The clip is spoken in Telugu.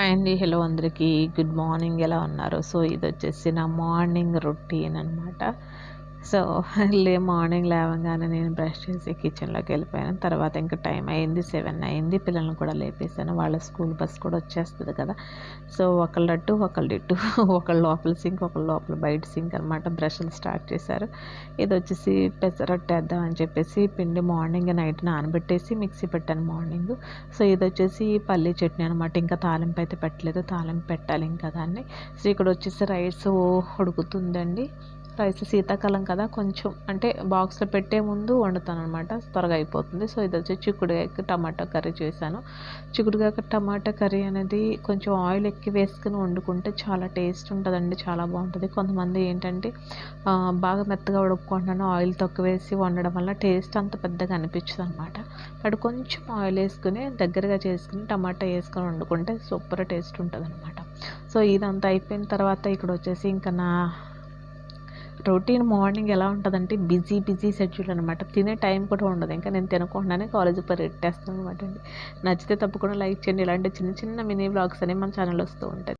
హాయ్ అండి. హలో అందరికీ. గుడ్ మార్నింగ్ ఎలా ఉన్నారు? సో ఇది వచ్చేసి నా మార్నింగ్ రొటీన్ అనమాట సో లే మార్నింగ్ లేవగానే నేను బ్రష్ చేసి కిచెన్లోకి వెళ్ళిపోయాను. తర్వాత ఇంకా టైం అయింది సెవెన్ అయింది. పిల్లల్ని కూడా లేపేసాను వాళ్ళ స్కూల్ బస్ కూడా వచ్చేస్తుంది కదా. సో ఒకళ్ళు అటు ఒకళ్ళు ఇటు. ఒకళ్ళు లోపల సింక్ ఒకళ్ళు లోపల బయట సింక్ అనమాట బ్రష్లు స్టార్ట్ చేశారు. ఇది వచ్చేసి పెసరట్టేద్దాం అని చెప్పేసి పిండి మార్నింగ్ నైట్ నానబెట్టేసి మిక్సీ పెట్టాను మార్నింగ్. సో ఇది వచ్చేసి పల్లీ చట్నీ అనమాట ఇంకా తాలింపు అయితే పెట్టలేదు. తాలింపు పెట్టాలి ఇంకా దాన్ని. సో ఇక్కడ వచ్చేసి రైస్ ఉడుకుతుందండి. రైస్ శీతాకాలం కదా కొంచెం అంటే బాక్స్లో పెట్టే ముందు వండుతాను అనమాట త్వరగా అయిపోతుంది. సో ఇది వచ్చి చిక్కుడుకాయ టమాటా కర్రీ చేశాను. చిక్కుడుకాయ టమాటా కర్రీ అనేది కొంచెం ఆయిల్ ఎక్కి వేసుకుని వండుకుంటే చాలా టేస్ట్ ఉంటుందండి చాలా బాగుంటుంది. కొంతమంది ఏంటంటే బాగా మెత్తగా ఉడుక్కుంటున్నాను ఆయిల్ తక్కువ వేసి వండడం వల్ల టేస్ట్ అంత పెద్దగా అనిపించదు అనమాట బట్ కొంచెం ఆయిల్ వేసుకుని దగ్గరగా చేసుకుని టమాటా వేసుకొని వండుకుంటే సూపర్ టేస్ట్ ఉంటుంది అనమాట సో ఇదంతా అయిపోయిన తర్వాత ఇక్కడ వచ్చేసి ఇంకా నా రొటీన్ మార్నింగ్ ఎలా ఉంటుందంటే బిజీ బిజీ షెడ్యూల్ అనమాట తినే టైం కూడా ఉండదు. ఇంకా నేను తినకుండానే కాలేజీ పరిగెట్టేస్తాను అనమాట అండి. నచ్చితే తప్పకుండా లైక్ చేయండి. ఇలాంటి చిన్న చిన్న మినీ బ్లాగ్స్ అనేవి మన ఛానల్ వస్తూ ఉంటాయి.